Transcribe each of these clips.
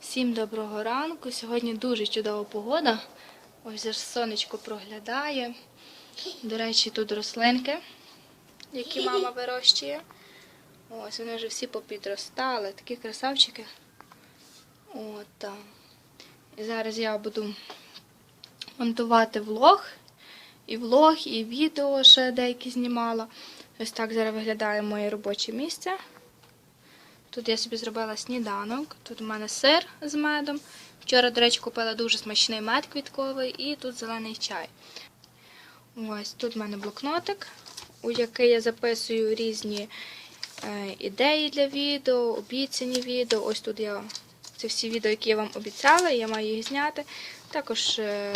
Всім доброго ранку. Сьогодні дуже чудова погода. Ось аж сонечко проглядає. До речі, тут рослинки, які мама вирощує. Ось вони вже всі попідростали, такі красавчики. От так. І зараз я буду монтувати влог. І влог, і відео ще деякі знімала. Ось так зараз виглядає моє робоче місце. Тут я собі зробила сніданок. Тут у мене сир з медом. Вчора, до речі, купила дуже смачний мед квітковий і тут зелений чай. Ось тут в мене блокнотик, у який я записую різні е, ідеї для відео, обіцяні відео. Ось тут я це всі відео, які я вам обіцяла, я маю їх зняти. Також е,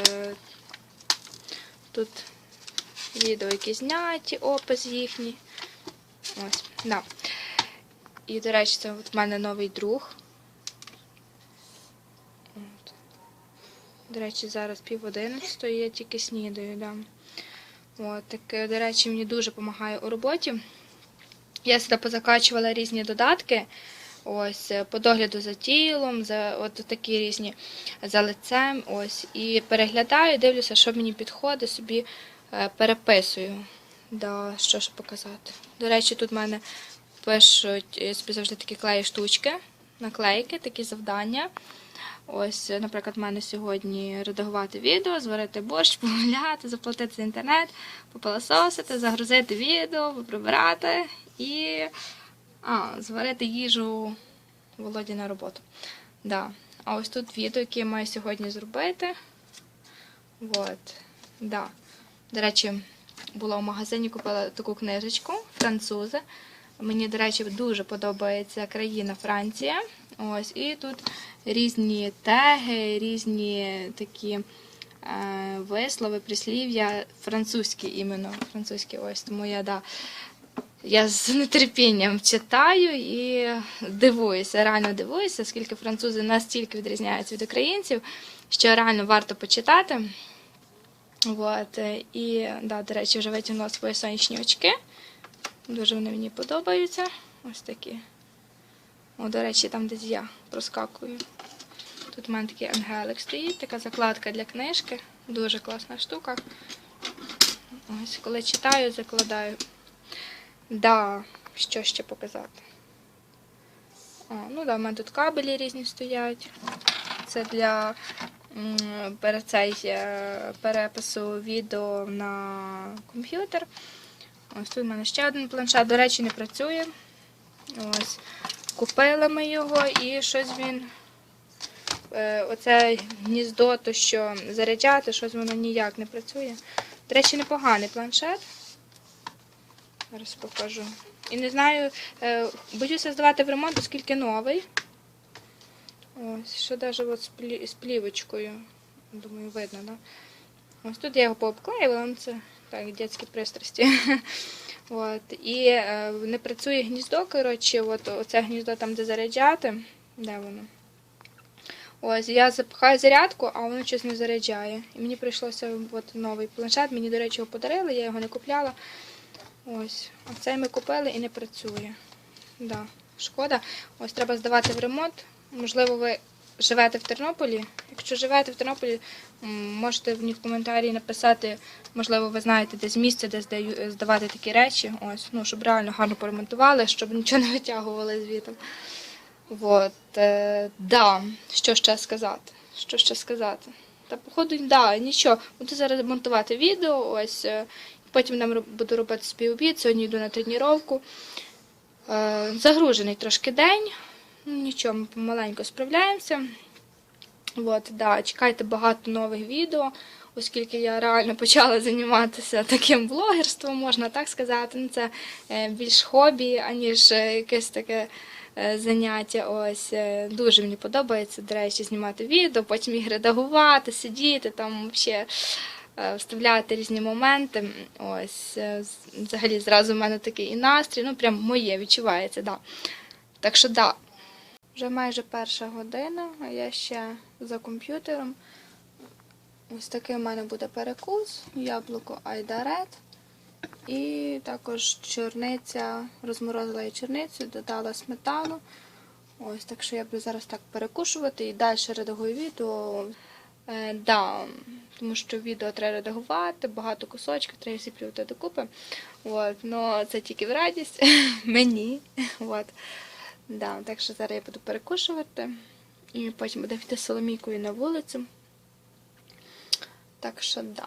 тут відео, які зняті, опис їхній. Ось, да. І, до речі, це от в мене новий друг. От. До речі, зараз пів одинадцятої, я тільки снідаю, да. От, так, е, до речі, мені дуже допомагає у роботі. Я сюди позакачувала різні додатки. Ось, е, по догляду за тілом, за от такі різні за лицем. Ось, і переглядаю, дивлюся, що мені підходить, собі е, переписую. Да, що ж показати. До речі, тут в мене пишуть я собі завжди такі клеї штучки, наклейки, такі завдання. Ось, наприклад, в мене сьогодні редагувати відео, зварити борщ, погуляти, заплатити за інтернет, попилососити, загрузити відео, поприбирати і а, зварити їжу Володі на роботу. Да. А ось тут відео, яке я маю сьогодні зробити. Вот. Да. До речі, була в магазині, купила таку книжечку французи. Мені, до речі, дуже подобається країна Франція. Ось, і тут різні теги, різні такі е, вислови, прислів'я, французькі іменно. Французькі, ось тому я да. Я з нетерпінням читаю і дивуюся, реально дивуюся, оскільки французи настільки відрізняються від українців, що реально варто почитати. От, і, да, до речі, вже витягнула свої сонячні очки. Дуже вони мені подобаються. Ось такі. О, до речі, там десь я проскакую. Тут у мене такий ангелик стоїть, така закладка для книжки. Дуже класна штука. Ось, коли читаю, закладаю. Да, що ще показати? А, ну да, в мене тут кабелі різні стоять. Це для цей, е, перепису відео на комп'ютер. Ось тут в мене ще один планшет, до речі, не працює. Ось. Купили ми його і щось він. е, Оце гніздо, то що заряджати, щось воно ніяк не працює. До речі, непоганий планшет. Зараз покажу. І не знаю, е, боюся здавати в ремонт, оскільки новий. Ось, що навіть от з, плівочкою. Думаю, видно, да? Ось тут я його пообклеїла, ну це так, дитячі пристрасті. От. І е, не працює гніздо, коротше, от оце гніздо там, де заряджати. Де воно? Ось, я запихаю зарядку, а воно щось не заряджає. І мені прийшлося от, новий планшет, мені, до речі, його подарили, я його не купляла. Ось. А цей ми купили і не працює. Да. Шкода. Ось треба здавати в ремонт. Можливо, ви живете в Тернополі. Якщо живете в Тернополі, можете мені в коментарі написати, можливо, ви знаєте десь місце, де здавати такі речі. Ось, ну, щоб реально гарно поремонтували, щоб нічого не витягували звідти. От, е, да. Що ще сказати? Що ще сказати? Та походу, да, нічого. Буду зараз монтувати відео, ось. е, Потім нам буду робити собі сьогодні йду на тренування. Е, загружений трошки день. Ну, Нічого, ми помаленьку справляємося. От, да, чекайте багато нових відео, оскільки я реально почала займатися таким блогерством, можна так сказати. Ну, це е, більш хобі, аніж е, якесь таке е, заняття. Ось дуже мені подобається, до речі, знімати відео, потім їх редагувати, сидіти там взагалі. Вставляти різні моменти. Ось, взагалі, зразу в мене такий і настрій, ну прям моє відчувається, да. Так що да. Вже майже перша година, а я ще за комп'ютером. Ось такий у мене буде перекус, яблуко айдарет. І також чорниця, розморозила я чорницю, додала сметану. Ось, так що я буду зараз так перекушувати і далі редагую відео. Е, да, тому що відео треба редагувати, багато кусочків, треба всі плювати докупи. От, но це тільки в радість мені. От. Да, так що зараз я буду перекушувати. І потім буду йти Соломійкою на вулицю. Так що да.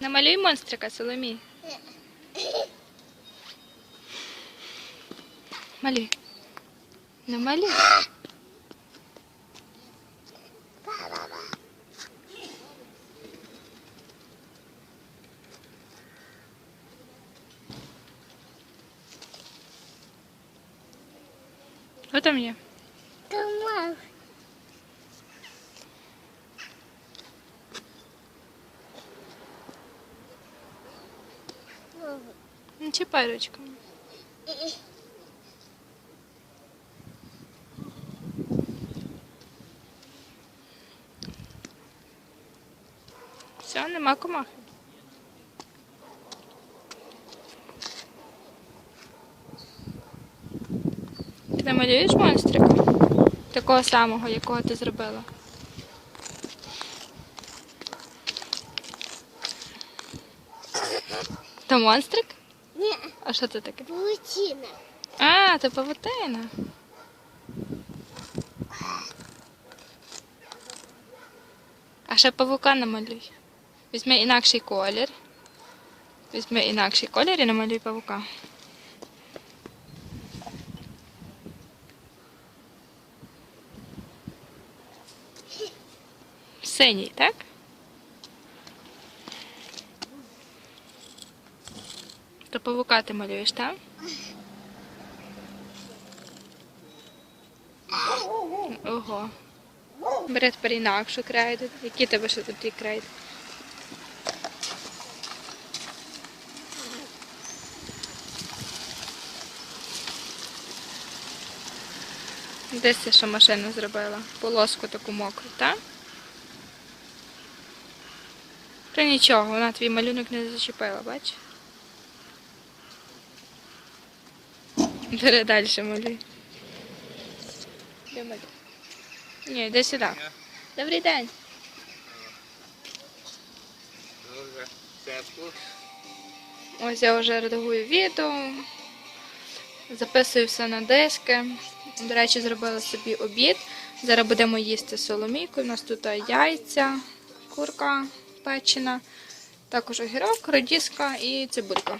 Намалюй монстрика, Соломій. Малюй. Намалюй. Що там є? Комар. Не чіпай ручками. Все, нема комахи. Ти намалюєш монстрика? Такого самого, якого ти зробила. То монстрик? Ні, А що це таке? паутина. А, це павутина. А ще павука намалюй. Візьми інакший колір. Візьми інакший колір і намалюй павука. Синій, так? То павука ти малюєш, так? Ого. Бери тепер інакшу крейду. Які тебе ще тут є крейди? Десь я ще машину зробила. Полоску таку мокру, так? Та нічого, вона твій малюнок не зачепила, бач? Бери далі малюй. Де малюй? Ні, йди сюди. Добрий день. Ось я вже редагую відео, записую все на диски. До речі, зробила собі обід. Зараз будемо їсти соломійку. У нас тут яйця, курка печена, також огірок, радіска і цибулька.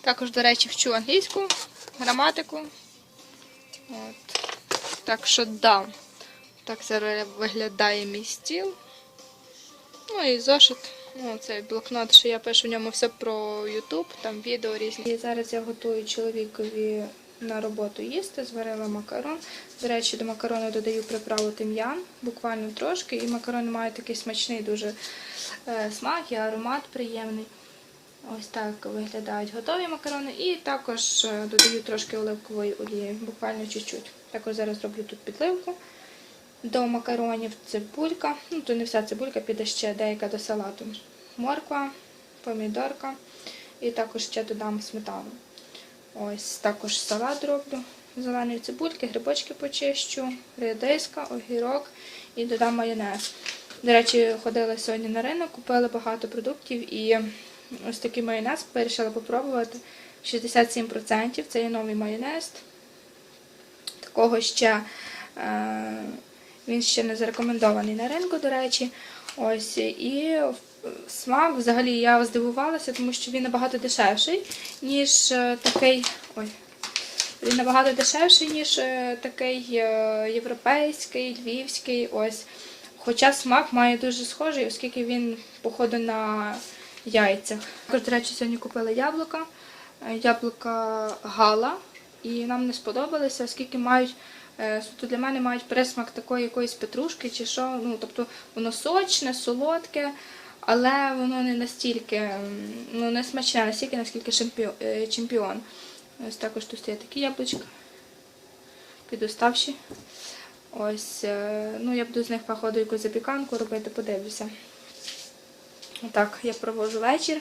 Також, до речі, вчу англійську, граматику. От. Так що да. Так зараз виглядає мій стіл. Ну і зошит. Ну, цей блокнот, що я пишу в ньому все про Ютуб, там відео різні. І зараз я готую чоловікові на роботу їсти, зварила макарон. До речі, до макарону додаю приправу тим'ян, буквально трошки, і макарони мають такий смачний дуже е, смак і аромат приємний. Ось так виглядають готові макарони. І також е, додаю трошки оливкової олії, буквально чуть-чуть. Також зараз роблю тут підливку. До макаронів цибулька. Ну, то не вся цибулька, піде ще деяка до салату. Морква, помідорка. І також ще додам сметану. Ось також салат роблю. Зеленої цибульки, грибочки почищу, редиска, огірок і додам майонез. До речі, ходила сьогодні на ринок, купила багато продуктів і ось такий майонез вирішила попробувати. 67% це є новий майонез. Такого ще е, він ще не зарекомендований на ринку, до речі. Ось і смак взагалі я здивувалася, тому що він набагато дешевший, ніж е, такий. Ой. Він набагато дешевший, ніж е, такий е, європейський, львівський. Ось. Хоча смак має дуже схожий, оскільки він, походу, на яйцях. Також, до речі, сьогодні купила яблука. Яблука гала. І нам не сподобалися, оскільки мають суто для мене мають присмак такої якоїсь петрушки чи що. Ну, тобто воно сочне, солодке, але воно не настільки ну, не смачне, настільки, наскільки е, чемпіон. Ось також тут є такі яблучка. Підоставші. Ось, е, ну я буду з них походу якусь запіканку робити, подивлюся. Отак я провожу вечір.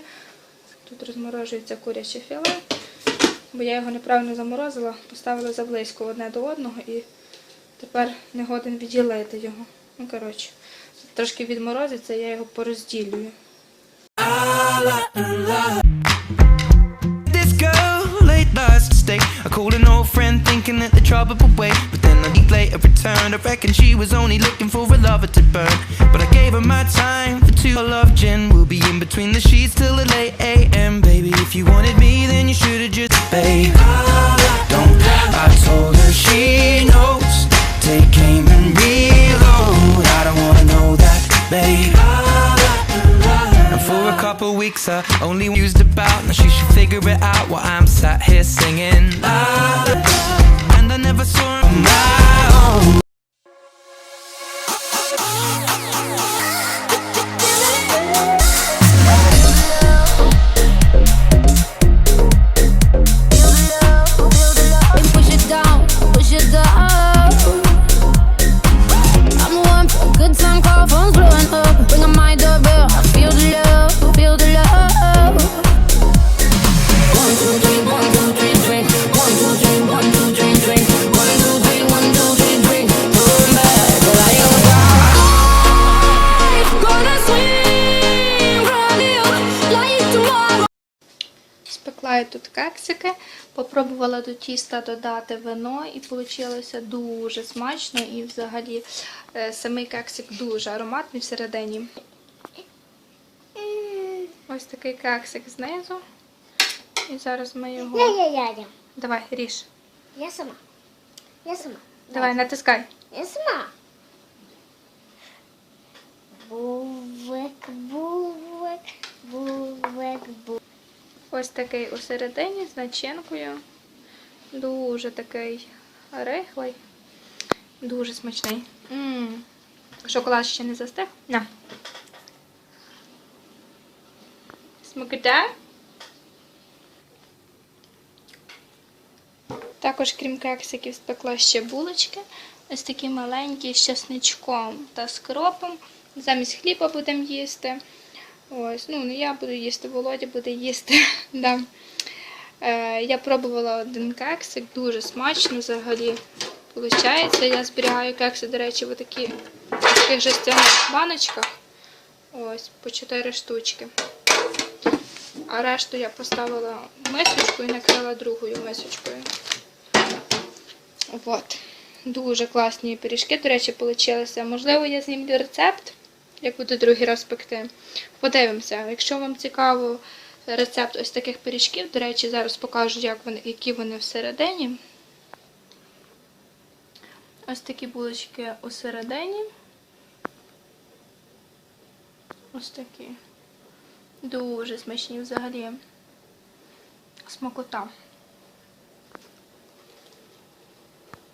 Тут розморожується куряче філе. бо я його неправильно заморозила, поставила заблизько одне до одного і тепер не годен відділити його. Ну, коротше, трошки відморозиться, я його порозділюю. This girl late last mistake. I called an old friend thinking that the trouble would wait. But then a week later returned. I reckon she was only looking for a lover to burn. But I gave her my time for two. I love Jen. We'll be in between the sheets till the late AM. Baby, if you wanted me, then you should have just, babe. Don't. I told her she knows. weeks I only used about Now she should figure it out while I'm sat here singing la, la, la. And I never saw my own Спекла тут кексики, попробувала до тіста додати вино і вийшло дуже смачно і взагалі е, самий кексик дуже ароматний всередині. Ось такий кексик знизу. І зараз ми його. Я-я-я-я. Давай, ріж. Я сама. Я сама. Давай, натискай. Я сама. Ось такий усередині з начинкою. Дуже такий рихлий. Дуже смачний. м Шоколад ще не застиг. На. Смакота. Також, крім кексиків, спекла ще булочки. Ось такі маленькі з часничком та з кропом. Замість хліба будемо їсти. Ось, ну не я буду їсти, Володя буде їсти. да. е, я пробувала один кексик, дуже смачно взагалі. Получається, я зберігаю кекси, до речі, в таких жестяних баночках. Ось, по 4 штучки. А решту я поставила мисочку і накрила другою мисочкою. От. Дуже класні пиріжки, до речі, вийшли. Можливо, я знімлю рецепт, як буду другий раз пекти. Подивимося. Якщо вам цікаво рецепт ось таких пиріжків, до речі, зараз покажу, як вони, які вони всередині. Ось такі булочки усередині. Ось такі. Дуже смачні взагалі. Смакота.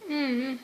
М-м.